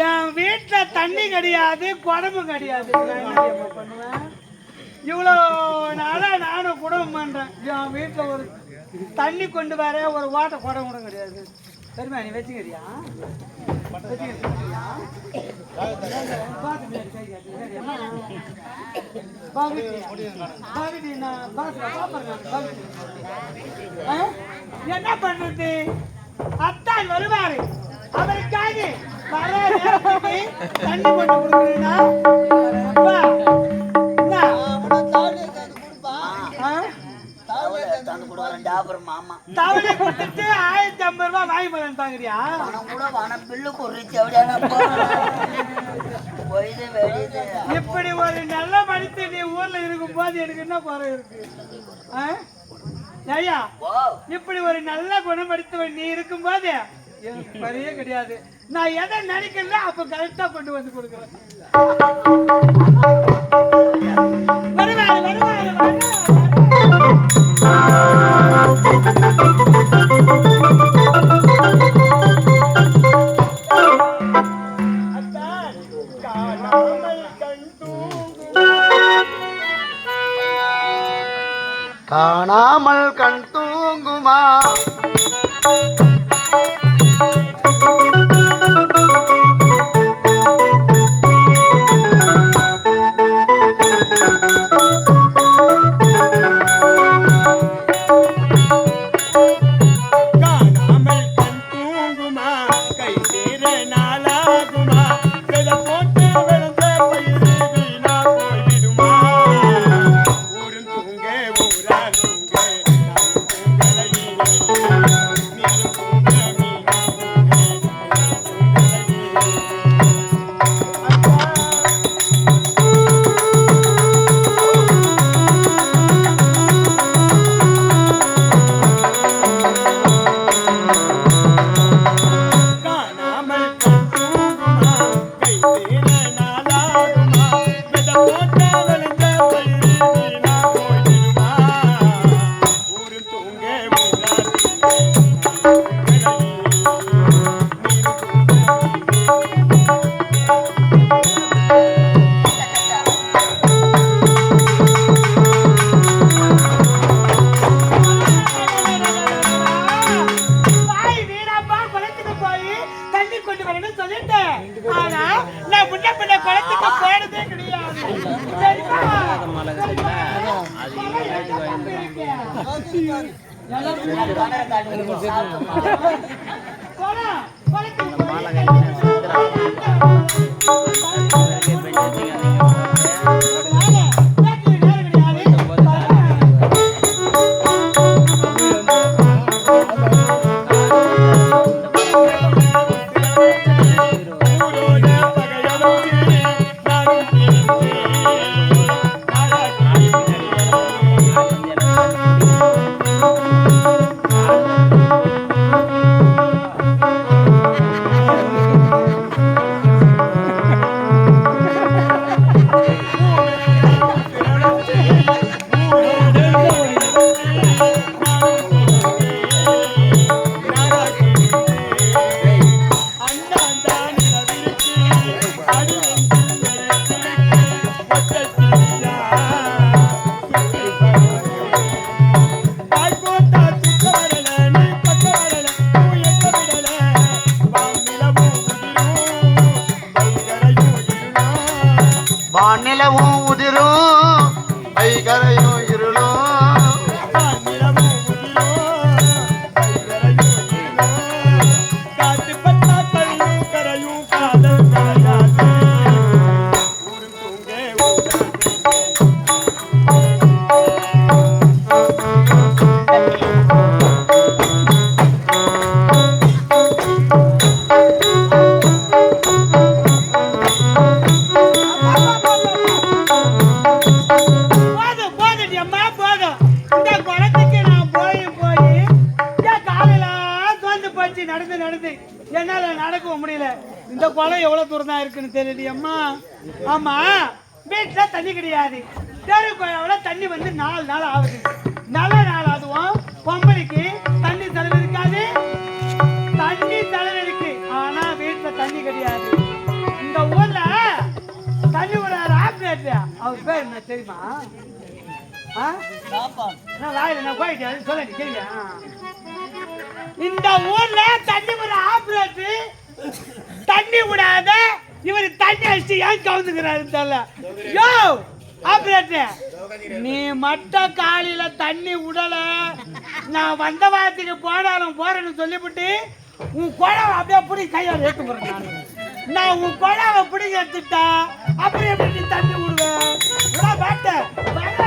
என் வீட்டுல தண்ணி கிடையாது குடம்பு கிடையாது பண்ணுவேன் இவ்வளோ நாளா நானும் குடும்பம் பண்றேன் என் வீட்டுல ஒரு தண்ணி கொண்டு வர ஒரு வாட்டை குடம் கூட கிடையாது சரிமா நீ வச்சுக்கிறியா நான் என்ன பண்றது அத்தான் வருவாரு அவருக்காக தண்ணி கொண்டு கொடுக்குறீங்கன்னா கொடுத்துட்டு ஆயிரத்தி ஐம்பது ரூபாய் வாங்கி போறேன்னு பாக்குறியா? பணம் கூட பில்லு குறிச்சு இப்படி ஒரு நல்ல மனிதன் நீ ஊர்ல இருக்கும் போது எனக்கு என்ன குறை இருக்கு? ஐயா இப்படி ஒரு நல்ல குணப்படுத்தவன் நீ இருக்கும் போது எனக்கு குறையே கிடையாது. நான் எதை நினைக்கிறேன் அப்ப கரெக்டா கொண்டு வந்து கொடுக்குறேன் வருவாரு வருவாரு காணாமல் கண் தூங்குவார். காணாமல் கண் தூங்குமா வரணும்னு ஆனா நான் முன்ன பின்ன குளத்துக்கு போனதே கிடையாது. சரிப்பா? குளத்துக்கு போனதே கிடையாது நடந்து நடந்து நடந்து. என்னால நடக்கவும் முடியல. இந்த குளம் எவ்வளவு தூரம் தான் இருக்குன்னு தெரியலையம்மா ஆமா. வீட்டுல தண்ணி கிடையாது. தெரு குழாவில் தண்ணி வந்து நாலு நாள் ஆகுது. நல்ல நாள் அதுவும். பொம்பளைக்கு தண்ணி செலவு இருக்காது. தண்ணி செலவு இருக்கு. ஆனா வீட்டுல தண்ணி கிடையாது. இந்த ஊர்ல தண்ணி விடாத ஆப்ரேட் அவர் பேர் என்ன தெரியுமா? நான் வாயில் நான் போயிட்டேன் சொல்லுங்க கேள்வி இந்த ஊர்ல தண்ணி விட ஆப்ரேட்டு தண்ணி விடாத இவர் தண்ணி அடிச்சு ஏன் கவுந்துக்கிறாரு தெரியல. யோ ஆப்ரேட்டர் நீ மட்டும் காலையில தண்ணி விடல. நான் வந்த வாரத்துக்கு போனாலும் போறேன்னு சொல்லிவிட்டு உன் குழவை அப்படியே பிடி கையால் ஏற்று போறேன் நான் உன் குழவை பிடிங்க எடுத்துட்டா அப்புறம் எப்படி நீ தண்ணி விடுவேன் விட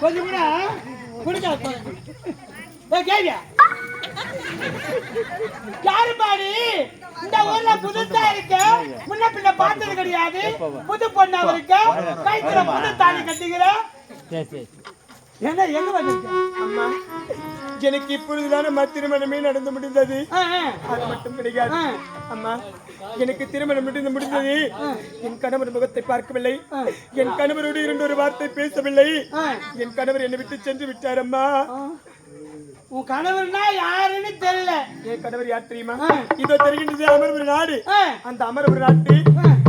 கொஞ்சம் கூட கொடுக்காது கேவியா யாரு பாடி இந்த ஊர்ல புதுசா இருக்கு முன்ன பின்ன பார்த்தது கிடையாது புது பொண்ணு அவருக்கு கைத்துல புது தாலி கட்டிக்கிற என்ன எங்க வந்திருக்க? அம்மா. எனக்கு இப்பொழுதுதான் அம்மா திருமணமே நடந்து முடிந்தது. அது மட்டும் கிடையாது. அம்மா எனக்கு திருமணம் முடிந்து முடிந்தது. என் கணவர் முகத்தை பார்க்கவில்லை. என் கணவரோடு இரண்டு ஒரு வார்த்தை பேசவில்லை. என் கணவர் என்னை விட்டு சென்று விட்டார் அம்மா. உன் கணவர்னா யாருன்னு தெரியல. என் கணவர் யார் தெரியுமா. இதோ தெரிகின்றது அமர் ஒரு நாடு. அந்த அமர் ஒரு நாட்டு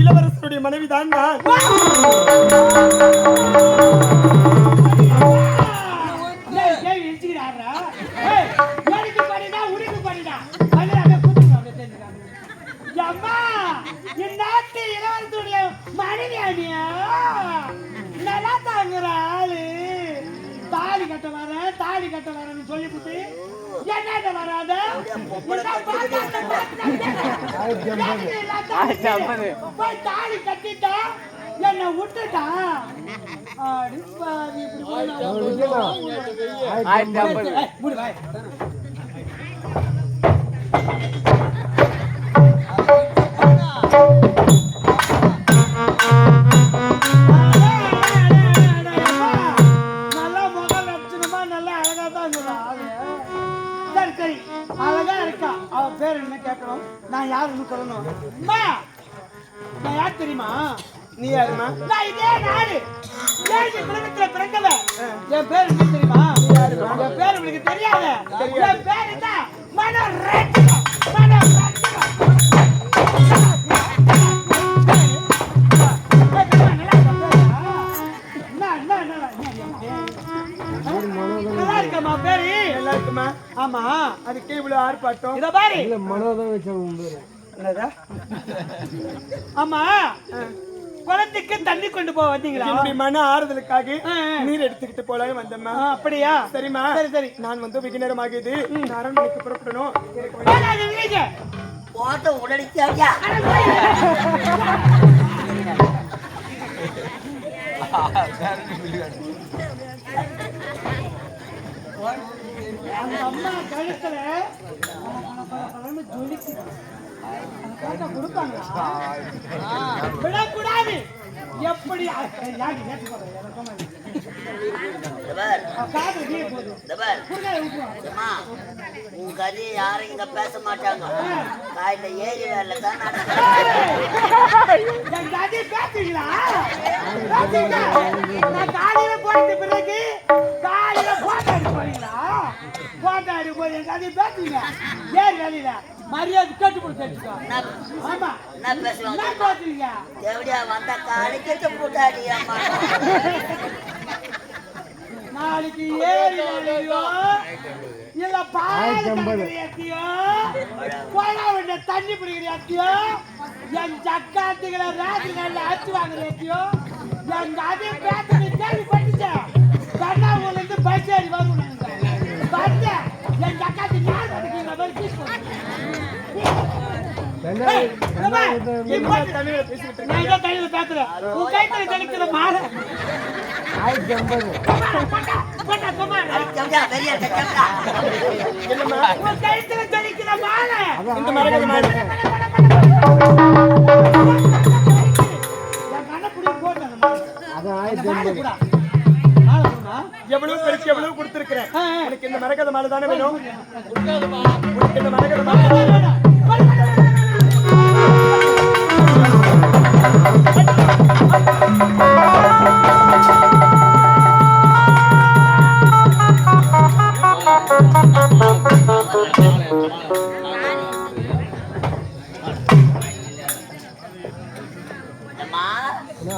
இளவரசருடைய மனைவி தான் கட்ட வரேன், தாலி கட்ட வரேன்னு என்னட்ட வராத? என்ன இல்லாத போய் தாலி கட்டிட்டா என்னை விட்டுட்டா? அடி பாவி, இப்படி நான் இதே நாடு. ஏழு குடும்பத்துல பிறந்தவ என் பேர் என்ன தெரியுமா? என் பேர் உங்களுக்கு தெரியாத? என் பேர் இருக்கம்மா பேரு. நல்லா இருக்குமா ஆமா. அதுக்கே இவ்வளவு ஆர்ப்பாட்டம். இத பாரு? ஆமா. குளத்துக்கு தண்ணி கொண்டு போக வந்தீங்களா? மன ஆறுதலுக்காக. நீர் எடுத்துக்கிட்டு போலான்னு வந்தம்மா. அப்படியா? சரிம்மா. சரி சரி. நான் வந்து வெகு நேரம் ஆகியது நான் அரண்மனைக்கு புறப்படணும். போட்ட அம்மா கழுத்துல ஜொலிக்குது. அந்த விடக்கூடாது எப்படி உன் யாரும் இங்க பேச மாட்டாங்க காலையில ஏறி வேலை தான் காலையில போனது பிறகு காலையில போறீங்களா? போய் என் கதையை வேலையில. மரியாதை கேட்டு கொடுத்து வச்சுக்கோ. என்ன- ஆமா. என்ன பேசுவாங்க என்ன பேசுவீங்க? எப்படியா வந்த நாளைக்கு ஏறி வேலையோ, இல்ல கறக்கிறியாத்தியோ, குழா விட்ட தண்ணி பிடிக்கிறியாத்தியோ, என் சக்காத்துகளை ராத்திரி நேரத்துல அடிச்சு வாங்குறியாத்தியோ, என் கதையை பேச நீ கேள்விப்பட்டுச்சே. கண்ணாமூர்ல இருந்து பஸ் ஏறி வருவோம் நாங்க. வந்து, என் சக்காத்து யார் கிடைக்கிற மாதிரி எவ்வளவு பெருக்கு எவ்வளவு கொடுத்திருக்கிறேன் எனக்கு இந்த மரகத மாலை தானே வேணும் இந்த மரகத மாலை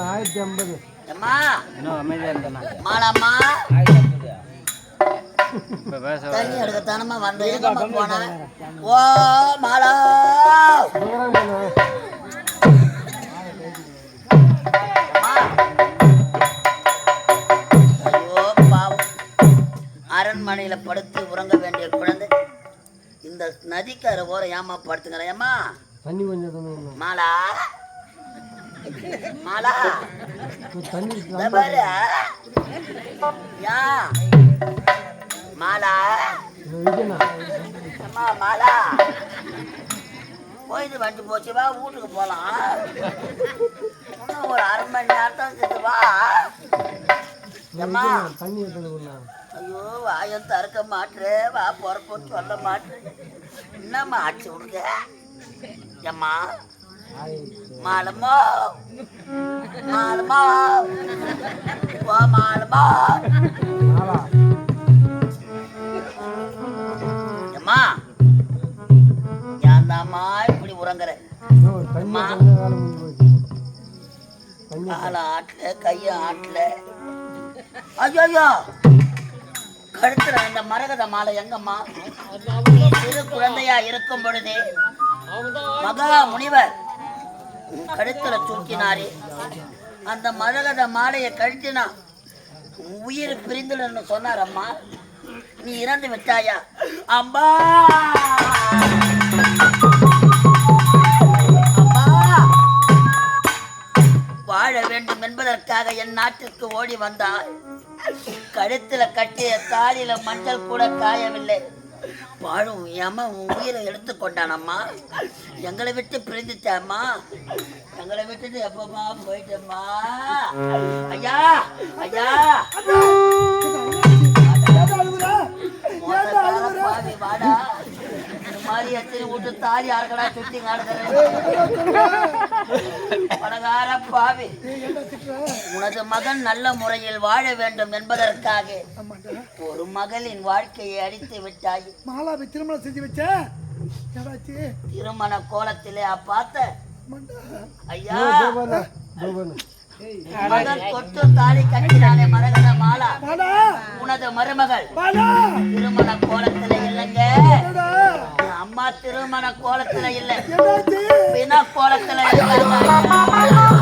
ஆயிரத்தி ஐம்பது. அம்மா. மாலாம்மா தண்ணி எடுக்க தானமா வந்த போன ஓ மாலா. அரண்மனையில படுத்து உறங்க வேண்டிய குழந்தை. இந்த நதிக்கரை ஓரம் ஏமா படுத்துக்கிறேன் ஏம்மா? தண்ணி கொஞ்சம் மாலா. மாலா. பாரு. யா. மாலா. அம்மா மாலா. போயிட்டு வண்டி போச்சு வா வீட்டுக்கு போலாம். இன்னும் ஒரு அரை மணி நேரத்தான் வா. தண்ணி ஐயோ வாயம் திறக்க மாட்டுறே. வா பொறப்போன்னு சொல்ல மாட்டேன் என்னம்மா ஆச்சு விடுங்க அம்மா மாலம்மா மாலம்மா ஓ மாலம்மா அம்மா ஏன்தாம்மா இப்படி உறங்குற? காலை ஆட்டல கையை ஆட்டல. ஐயோ ஐயோ. கழுத்துல இந்த மரகத மாலை எங்கம்மா? சிறு குழந்தையா இருக்கும் பொழுது மகா முனிவர் கழுத்துல தூக்கினாரே. அந்த மரகத மாலையை கழுத்தினா உயிர் பிரிந்துடுன்னு சொன்னார் அம்மா நீ இறந்து விட்டாயா? அம்மா வேண்டும் என்பதற்காக என் நாட்டிற்கு ஓடி வந்தார். கழுத்துல கட்டிய தாலியில மஞ்சள் கூட காயவில்லை. வாழும் ஏமா உன் உயிரை எடுத்து கொண்டானம்மா. எங்களை விட்டு பிரிந்துட்டாம்மா எங்களை விட்டுட்டு எப்பமா போயிட்டம்மா. ஐயா ஐயா. பாவி, வாடா. மாதிரி எத்தனை விட்டு தாலி யாருக்கடா சுத்தி பணக்கார பாவி. உனது மகன் நல்ல முறையில் வாழ வேண்டும் என்பதற்காக ஒரு மகளின் வாழ்க்கையை அடித்து விட்டாய். மாலாவை திருமணம் செஞ்சு வச்ச? திருமண கோலத்திலே பார்த்த ஐயா. தொட்டு தாலி கட்டினாலே மரகத மாலா. மாலா. உனது மருமகள். மாலா. திருமண கோலத்துல இல்லைங்க? அம்மா திருமண கோலத்துல இல்ல. பிண கோலத்துல இருக்காங்க